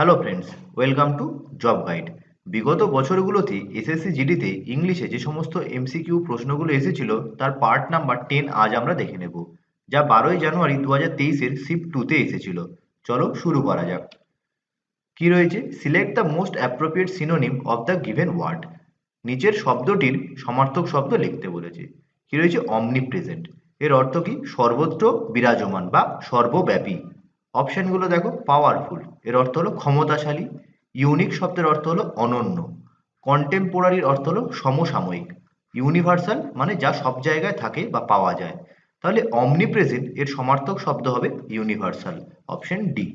Hello friends welcome to job guide বিগত বছরগুলোতে SSC জিডিতে ইংলিশে যে সমস্ত এমসিকিউ প্রশ্নগুলো এসেছিল, তার পার্ট নাম্বার টেন আজ আমরা দেখে নেব, যা বারোই জানুয়ারি দু হাজার তেইশের শিফট টুতে এসেছিল। চলো শুরু করা যাক। কি রয়েছে? Select the most appropriate synonym of the given word নিচের শব্দটির সমার্থক শব্দ লিখতে বলেছে। কি রয়েছে? অমনি প্রেজেন্ট এর অর্থ কি? সর্বত্র বিরাজমান বা সর্বব্যাপী। অপশনগুলো দেখো পাওয়ারফুল এর অর্থ হলো ক্ষমতাশালী ইউনিক শব্দের অর্থ হলো অনন্য কন্টেম্পোরারির অর্থ হলো সমসাময়িক ইউনিভার্সাল মানে যা সব জায়গায় থাকে বা পাওয়া যায়। তাহলে অমনি প্রেজেন্ট এর সমার্থক শব্দ হবে ইউনিভার্সাল অপশন ডি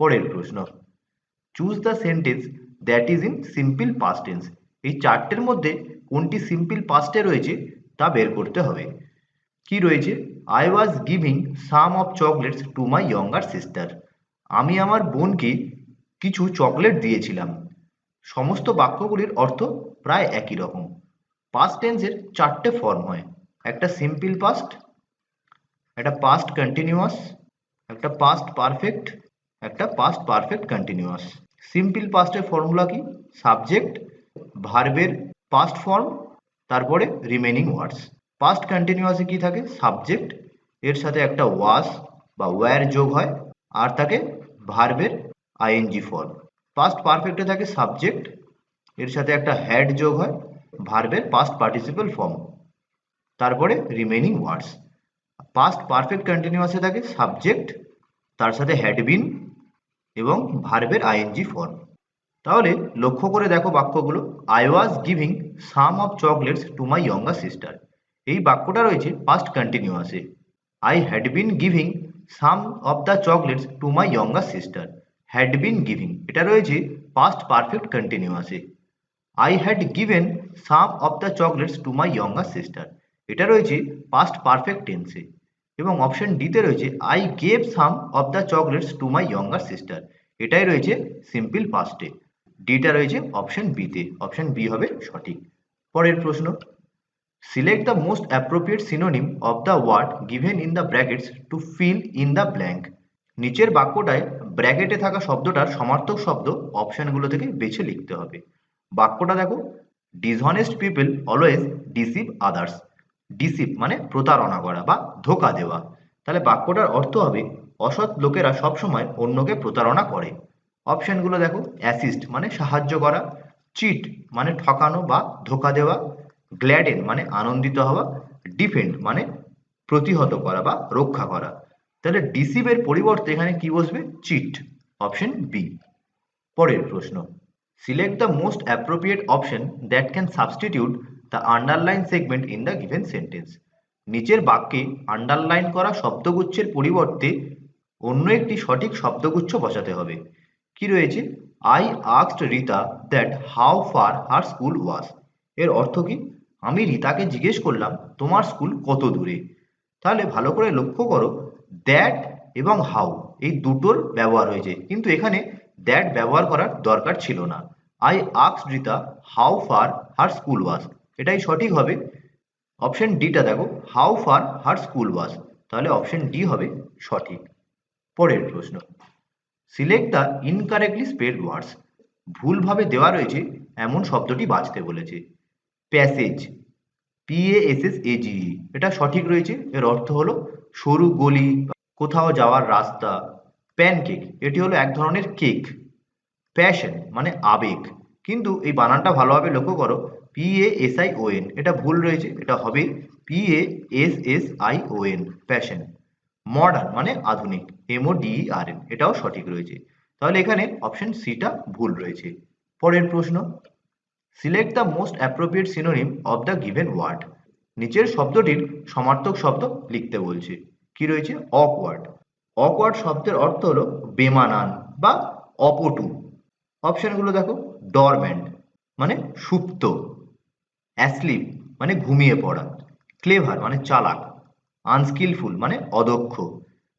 পরের প্রশ্ন choose the sentence that is in simple past tense এই চারটের মধ্যে কোনটি সিম্পল পাস্টে রয়েছে তা বের করতে হবে। কি রয়েছে? I was giving some of chocolates to my younger sister আমি আমার বোনকে কিছু চকলেট দিয়েছিলাম। সমস্ত বাক্যগুলির অর্থ প্রায় একই রকম। পাস্ট টেন্সের চারটে ফর্ম হয়। একটা সিম্পল পাস্ট একটা পাস্ট কন্টিনিউয়াস একটা পাস্ট পারফেক্ট একটা পাস্ট পারফেক্ট কন্টিনিউয়াস সিম্পল পাস্টের ফর্মুলা কি? সাবজেক্ট ভার্বের পাস্ট ফর্ম তারপরে রিমেনিং ওয়ার্ডস পাস্ট কন্টিনিউয়াসে কি থাকে? সাবজেক্ট এর সাথে একটা ওয়াস বা ওয়্যার যোগ হয়, আর থাকে ভার্বের আইএনজি ফর্ম পাস্ট পারফেক্টে থাকে সাবজেক্ট এর সাথে একটা হ্যাড যোগ হয় ভার্বের পাস্ট পার্টিসিপাল ফর্ম তারপরে রিমেনিং ওয়ার্ডস পাস্ট পারফেক্ট কন্টিনিউয়াসে থাকে সাবজেক্ট তার সাথে হ্যাড বিন এবং ভার্বের আইএনজি ফর্ম তাহলে লক্ষ্য করে দেখো বাক্যগুলো। I was giving some of chocolates to my younger sister এই বাক্যটা রয়েছে past কন্টিনিউয়াসে I had been giving some of the chocolates to my younger sister had been giving এটা রয়েছে past perfect কন্টিনিউয়াসে I had given some of the chocolates to my younger sister এটা রয়েছে past perfect টেন্সে এবং option ডিতে রয়েছে I gave some of the chocolates to my younger sister এটাই রয়েছে সিম্পল পাস্টে ডিটা রয়েছে অপশন বিতে অপশন বি হবে সঠিক। পরের প্রশ্ন। Select the most appropriate synonym of the word given in the brackets to fill in the blank নিচের বাক্যটায় ব্র্যাকেটে থাকা শব্দটার সমার্থক শব্দ অপশনগুলো থেকে বেছে লিখতে হবে। বাক্যটা দেখো dishonest people always deceive others deceive মানে প্রতারণা করা বা ধোকা দেওয়া। তাহলে বাক্যটার অর্থ হবে, অসৎ লোকেরা সবসময় অন্যকে প্রতারণা করে। অপশনগুলো দেখো অ্যাসিস্ট মানে সাহায্য করা। চিট মানে ঠকানো বা ধোকা দেওয়া। গ্ল্যাডেন মানে আনন্দিত হওয়া ডিফেন্ড মানে প্রতিহত করা বা রক্ষা করা। তাহলে ডিসিভের পরিবর্তে এখানে কি বসবে? চিট অপশন বি পরের প্রশ্ন। Select the most appropriate option that can substitute the underline segment in the given sentence নিচের বাক্যে আন্ডারলাইন করা শব্দগুচ্ছের পরিবর্তে অন্য একটি সঠিক শব্দগুচ্ছ বসাতে হবে। কি রয়েছে? I আক্সড Rita that how far her school was এর অর্থ কি? আমি রিতাকে জিজ্ঞেস করলাম, তোমার স্কুল কত দূরে? তাহলে ভালো করে লক্ষ্য করো দ্যাট এবং হাউ এই দুটোর ব্যবহার হয়েছে। কিন্তু এখানে দ্যাট ব্যবহার করার দরকার ছিল না। I আক্স Rita how far her school was এটাই সঠিক হবে। অপশন ডিটা দেখো how far her school was তাহলে অপশন ডি হবে সঠিক। পরের প্রশ্ন select the incorrectly spelled words ভুলভাবে দেওয়া রয়েছে, এমন শব্দটি বাঁচতে বলেছে। প্যাসেজ পিএএসএস এজিই এটা সঠিক রয়েছে। এর অর্থ হলো সরু গলি, কোথাও যাওয়ার রাস্তা প্যানকেক এটি হলো এক ধরনের কেক প্যাশন মানে আবেগ। কিন্তু এই বানানটা ভালোভাবে লক্ষ্য করো P A S I O N এটা ভুল রয়েছে, এটা হবে P A S S I O N passion modern মানে আধুনিক এমও ডিই আর এন এটাও সঠিক রয়েছে। তাহলে এখানে অপশন সিটা ভুল রয়েছে। পরের প্রশ্ন select the most appropriate synonym of the given word নিচের শব্দটির সমার্থক শব্দ লিখতে বলছে। কি রয়েছে? অকওয়ার্ড অকওয়ার্ড শব্দের অর্থ হলো বেমানান বা অপটু। অপশনগুলো দেখো। ডরম্যান্ট মানে সুপ্ত। অ্যাসলিপ মানে ঘুমিয়ে পড়া। ক্লেভার মানে চালাক। আনস্কিলফুল মানে অদক্ষ।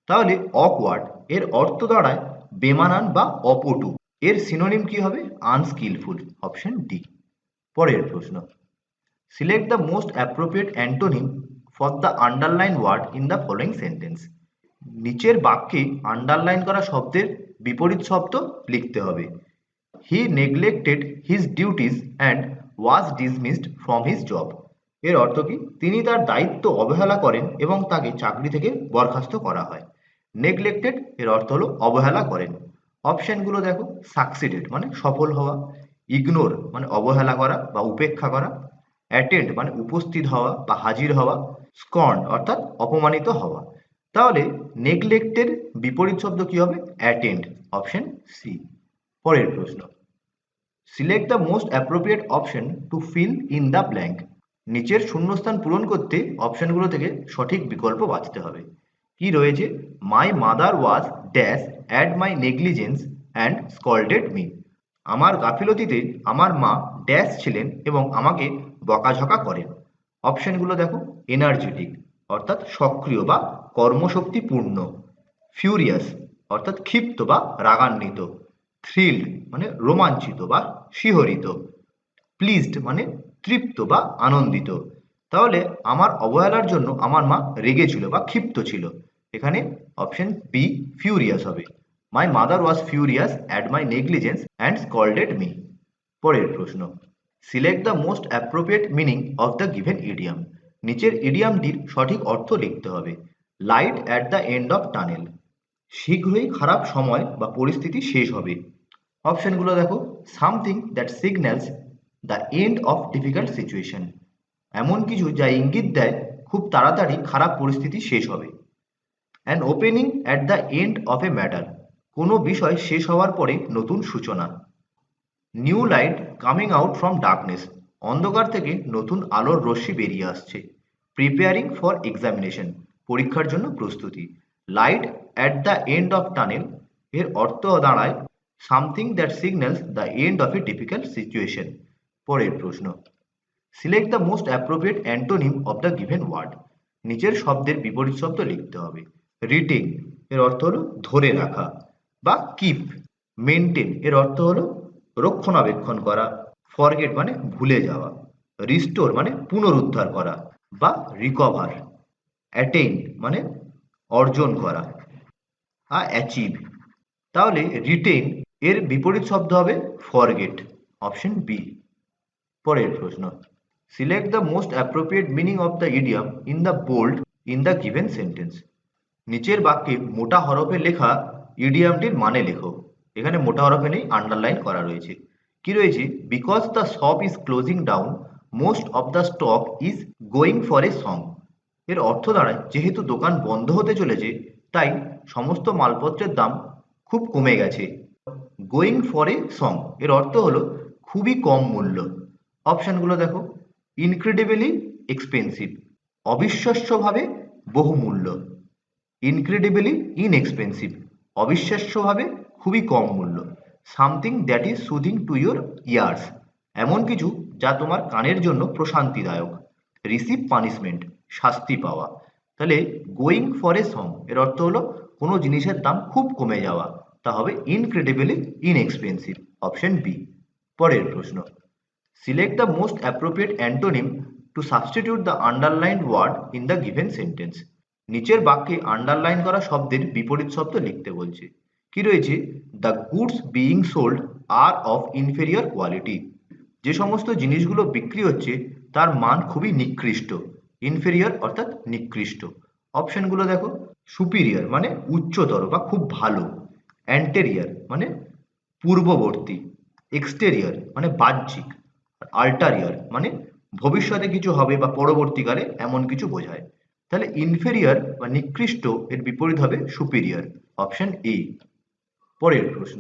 তাহলে অকওয়ার্ড এর অর্থ দাঁড়ায় বেমানান বা অপটু। এর সিনোনিম কি হবে? Unskilful option D. পরের প্রশ্ন। Select the most appropriate antonym for the underline word in the following sentence নিচের বাক্যে আন্ডারলাইন করা শব্দের বিপরীত শব্দ লিখতে হবে। He neglected his duties and was dismissed from his job এর অর্থ কি? তিনি তার দায়িত্ব অবহেলা করেন এবং তাকে চাকরি থেকে বরখাস্ত করা হয়। নেগলেক্টেড এর অর্থ হলো অবহেলা করেন। অপশনগুলো দেখো। সাকসিডেড মানে সফল হওয়া। ইগনোর মানে অবহেলা করা বা উপেক্ষা করা, অ্যাটেন্ড মানে উপস্থিত হওয়া বা হাজির হওয়া স্কর্ন অর্থাৎ অপমানিত হওয়া। তাহলে নেগলেক্টের বিপরীত শব্দ কি হবে? Attend, option C. পরের প্রশ্ন। Select the most appropriate option to fill in the blank. নিচের শূন্যস্থান পূরণ করতে অপশনগুলো থেকে সঠিক বিকল্প বাছতে হবে। কি রয়েছে? My mother was dash at my negligence and scolded me আমার গাফিলতিতে আমার মা ড্যাশ ছিলেন এবং আমাকে বকাঝকা করেন। অপশনগুলো দেখো এনার্জেটিক অর্থাৎ সক্রিয় বা কর্মশক্তিপূর্ণ। ফিউরিয়াস অর্থাৎ ক্ষিপ্ত বা রাগান্বিত। থ্রিল্ড মানে রোমাঞ্চিত বা শিহরিত। প্লিজড মানে তৃপ্ত বা আনন্দিত। তাহলে আমার অবহেলার জন্য আমার মা রেগেছিল বা ক্ষিপ্ত ছিল। এখানে অপশন বি ফিউরিয়াস হবে। My mother was furious at my negligence and scolded me পরের প্রশ্ন। Select the most appropriate meaning of the given idiom নিচের ইডিয়ামটির সঠিক অর্থ লিখতে হবে। Light at the end of tunnel শীঘ্রই খারাপ সময় বা পরিস্থিতি শেষ হবে। অপশনগুলো দেখো। Something that signals the end of difficult situation এমন কিছু যা ইঙ্গিত দেয় খুব তাড়াতাড়ি খারাপ পরিস্থিতি শেষ হবে। An opening at the end of a matter কোনো বিষয় শেষ হওয়ার পরে নতুন সূচনা। New light coming out from darkness. অন্ধকার থেকে নতুন আলোর রশ্মি বেরিয়ে আসছে। প্রিপেয়ারিং ফর এক্সামিনেশন, পরীক্ষার জন্য প্রস্তুতি। Light at the end of tunnel, এর অর্থ দাঁড়ায় something that signals the end of a difficult situation. পরের প্রশ্ন, select the most appropriate antonym of the given word. নিচের শব্দের বিপরীত শব্দ লিখতে হবে। রিটিং, এর অর্থ হলো ধরে রাখা। বা কিপ মেনটেন এর অর্থ হলো রক্ষণাবেক্ষণ করা ফরগেট মানে ভুলে যাওয়া রিস্টোর মানে পুনরুদ্ধার করা বা রিকভার অ্যাটেন মানে অর্জন করা আর অ্যাচিভ তাহলে রিটেন এর বিপরীত শব্দ হবে ফরগেট অপশন বি পরের প্রশ্ন select the most appropriate meaning of the idiom in the bold in the given sentence নিচের বাক্যে মোটা হরফে লেখা ইডিয়ামটির মানে লেখো। এখানে মোটা হরফে নেই আন্ডারলাইন করা রয়েছে। কি রয়েছে? Because the shop is closing down most of the stock is going for a song এর অর্থ দাঁড়ায়, যেহেতু দোকান বন্ধ হতে চলেছে, তাই সমস্ত মালপত্রের দাম খুব কমে গেছে। গোয়িং ফর এ সং এর অর্থ হলো খুবই কম মূল্য। অপশানগুলো দেখো। ইনক্রেডিবলি এক্সপেন্সিভ অবিশ্বাস্যভাবে বহুমূল্য। ইনক্রেডিবলি ইনএক্সপেন্সিভ অবিশ্বাস্যভাবে খুবই কম মূল্য। Something that is soothing to your ears এমন কিছু যা তোমার কানের জন্য প্রশান্তিদায়ক। রিসিভ পানিশমেন্ট শাস্তি পাওয়া। তাহলে গোয়িং ফর এ সং এর অর্থ হলো কোনো জিনিসের দাম খুব কমে যাওয়া। তা হবে ইনক্রেডিবলি ইনএক্সপেন্সিভ অপশন বি পরের প্রশ্ন। Select the most appropriate antonym to substitute the underline word in the given sentence নিচের বাক্যে আন্ডারলাইন করা শব্দের বিপরীত শব্দ লিখতে বলছে। কি রয়েছে? The goods being sold are of inferior quality যে সমস্ত জিনিসগুলো বিক্রি হচ্ছে, তার মান খুবই নিকৃষ্ট। ইনফেরিয়র অর্থাৎ নিকৃষ্ট। অপশনগুলো দেখো। সুপিরিয়র মানে উচ্চতর বা খুব ভালো। অ্যান্টেরিয়ার মানে পূর্ববর্তী। এক্সটেরিয়ার মানে বাহ্যিক। আল্টারিয়ার মানে ভবিষ্যতে কিছু হবে বা পরবর্তীকালে এমন কিছু বোঝায়। তাহলে ইনফেরিয়র বা নিকৃষ্ট এর বিপরীত হবে সুপিরিয়র অপশন এ পরের প্রশ্ন।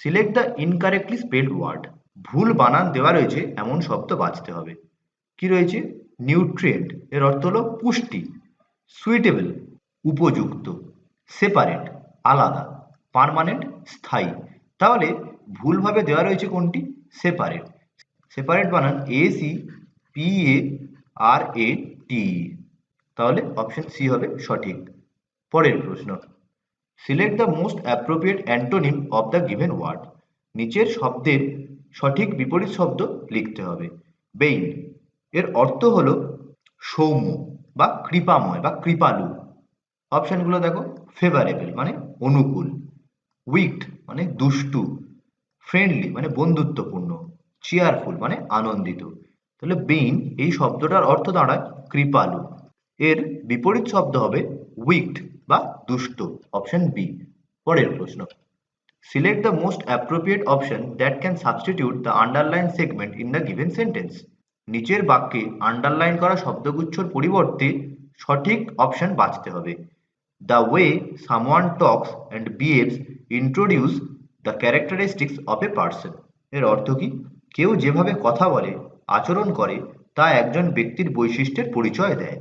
Select the incorrectly spelled word ভুল বানান দেওয়া রয়েছে, এমন শব্দ বাঁচতে হবে। কি রয়েছে? নিউট্রিয়েন্ট এর অর্থ হলো পুষ্টি। সুইটেবল উপযুক্ত। সেপারেট আলাদা। পার্মানেন্ট স্থায়ী। তাহলে ভুলভাবে দেওয়া রয়েছে কোনটি? সেপারেট সেপারেট বানান এ সি পি এ আর এ টি তাহলে অপশন সি হবে সঠিক। পরের প্রশ্ন select the most appropriate antonym of the given word নিচের শব্দের সঠিক বিপরীত শব্দ লিখতে হবে। বেইন এর অর্থ হলো সৌম্য বা কৃপাময় বা কৃপালু। অপশানগুলো দেখো ফেভারেবল মানে অনুকূল। উইকড মানে দুষ্টু। ফ্রেন্ডলি মানে বন্ধুত্বপূর্ণ। চেয়ারফুল মানে আনন্দিত। তাহলে বেইন এই শব্দটার অর্থ দাঁড়ায় কৃপালু। এর বিপরীত শব্দ হবে উইকড বা দুষ্ট অপশন বি পরের প্রশ্ন। Select the most appropriate option that can substitute the underline segment in the given sentence নিচের বাক্যে আন্ডারলাইন করা শব্দগুচ্ছর পরিবর্তে সঠিক অপশন বাছতে হবে। The way someone talks and behaves introduce the characteristics of a person এর অর্থ কি? কেউ যেভাবে কথা বলে, আচরণ করে, তা একজন ব্যক্তির বৈশিষ্ট্যের পরিচয় দেয়।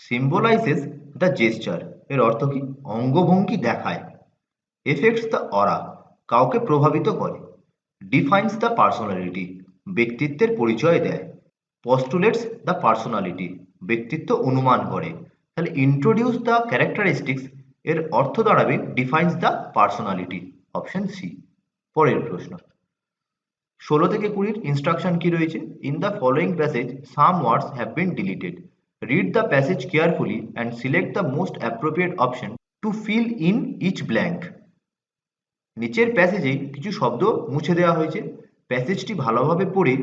সিম্বলাইসেস দ্য জেস্টার এর অর্থ কি? অঙ্গভঙ্গি দেখায়। এফেক্টস দ্য অরা কাউকে প্রভাবিত করে। ডিফাইন্স দ্য পার্সোনালিটি ব্যক্তিত্বের পরিচয় দেয়। পস্টুলেটস দ্য পার্সোনালিটি ব্যক্তিত্ব অনুমান করে। তাহলে ইন্ট্রোডিউস দ্য ক্যারেক্টারিস্টিক্স এর অর্থ দাঁড়াবে defines the personality option C পরের প্রশ্ন। ষোলো থেকে কুড়ির ইনস্ট্রাকশন কি রয়েছে? In the following passage some words have been deleted read the passage carefully and select the most appropriate option to fill in each blank নিচের প্যাসেজে কিছু শব্দ মুছে দেওয়া হয়েছে। প্যাসেজটি ভালোভাবে পড়ে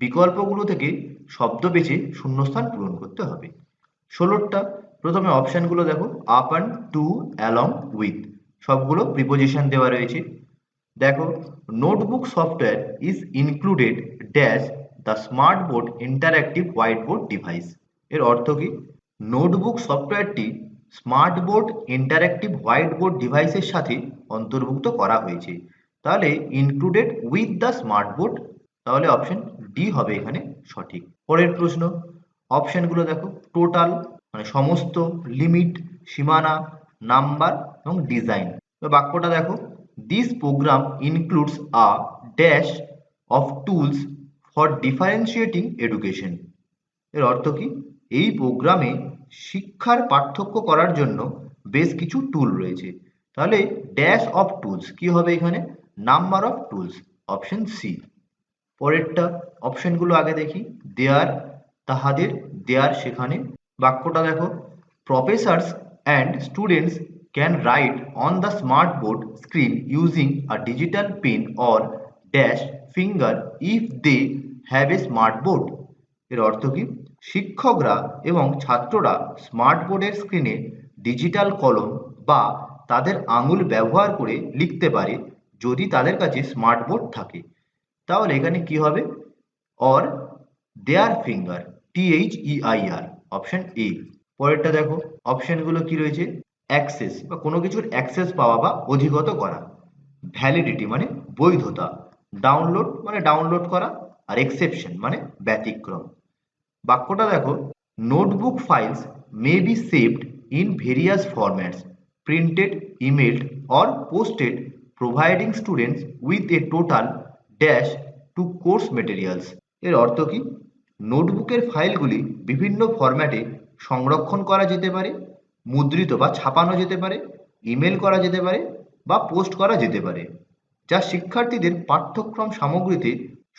বিকল্পগুলো থেকে শব্দ বেছে শূন্যস্থান পূরণ করতে হবে। ষোলোরটা প্রথমে অপশানগুলো দেখো। Up and to along with সবগুলো প্রিপোজিশন দেওয়া রয়েছে। দেখো notebook software is included dash the smart board interactive white board device এর অর্থ কি? নোটবুক সফটওয়্যারটি smart board, interactive white board ডিভাইসের সাথে অন্তর্ভুক্ত করা হয়েছে। তাহলে included with the smart board তাহলে অপশন ডি হবে এখানে সঠিক। পরের প্রশ্ন অপশনগুলো দেখো টোটাল মানে সমস্ত লিমিট সীমানা নাম্বার এবং ডিজাইন বাক্যটা দেখো this program includes a dash of tools for differentiating education এর অর্থ কি? এই প্রোগ্রামে শিক্ষার পার্থক্য করার জন্য বেশ কিছু টুল রয়েছে। তাহলে ড্যাশ অফ টুলস কি হবে এখানে? Number of tools option C পরেরটা অপশনগুলো আগে দেখি। দেয়ার তাহাদের দেয়ার সেখানে। বাক্যটা দেখো। Professors and students can write on the smart board screen using a digital pen or dash finger if they have a smart board এর অর্থ কি? শিক্ষকরা এবং ছাত্ররা স্মার্ট বোর্ডের স্ক্রিনে ডিজিটাল কলম বা তাদের আঙুল ব্যবহার করে লিখতে পারে যদি তাদের কাছে স্মার্ট বোর্ড থাকে। তাহলে এখানে কি হবে? Or their finger T H E I R option A পরেরটা দেখো অপশনগুলো কি রয়েছে? অ্যাক্সেস বা কোনো কিছুর অ্যাক্সেস পাওয়া বা অধিগত করা। ভ্যালিডিটি মানে বৈধতা। ডাউনলোড মানে ডাউনলোড করা, আর এক্সেপশন মানে ব্যতিক্রম। বাক্যটা দেখো। Notebook files may be saved in various formats, printed emailed or posted, providing students with a total dash to course materials. এর অর্থ কি? নোটবুকের ফাইলগুলি বিভিন্ন ফরম্যাটে সংরক্ষণ করা যেতে পারে, মুদ্রিত বা ছাপানো যেতে পারে ইমেল করা যেতে পারে বা পোস্ট করা যেতে পারে, যা শিক্ষার্থীদের পাঠ্যক্রম সামগ্রীতে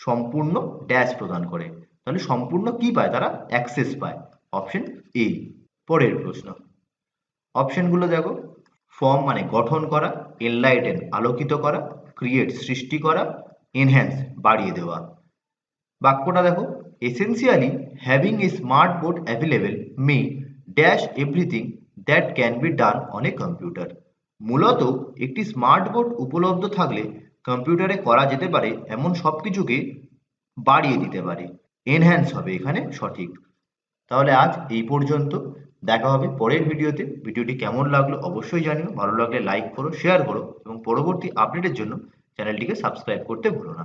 সম্পূর্ণ ড্যাশ প্রদান করে। তাহলে সম্পূর্ণ কি পায় তারা? অ্যাক্সেস পায়। অপশন এ পরের প্রশ্ন। অপশনগুলো দেখো। ফর্ম মানে গঠন করা এনলাইটেন আলোকিত করা ক্রিয়েট সৃষ্টি করা এনহ্যান্স বাড়িয়ে দেওয়া। বাক্যটা দেখো। Essentially having a smart board available may dash everything that can be done on a computer মূলত, একটি স্মার্ট বোর্ড উপলব্ধ থাকলে কম্পিউটারে করা যেতে পারে এমন সব কিছুকে বাড়িয়ে দিতে পারে। এনহ্যান্স হবে এখানে সঠিক। তাহলে আজ এই পর্যন্ত। দেখা হবে পরের ভিডিওতে। ভিডিওটি কেমন লাগল অবশ্যই জানিও। ভালো লাগলে লাইক করো শেয়ার করো এবং পরবর্তী আপডেটের জন্য চ্যানেলটিকে সাবস্ক্রাইব করতে ভুলো না।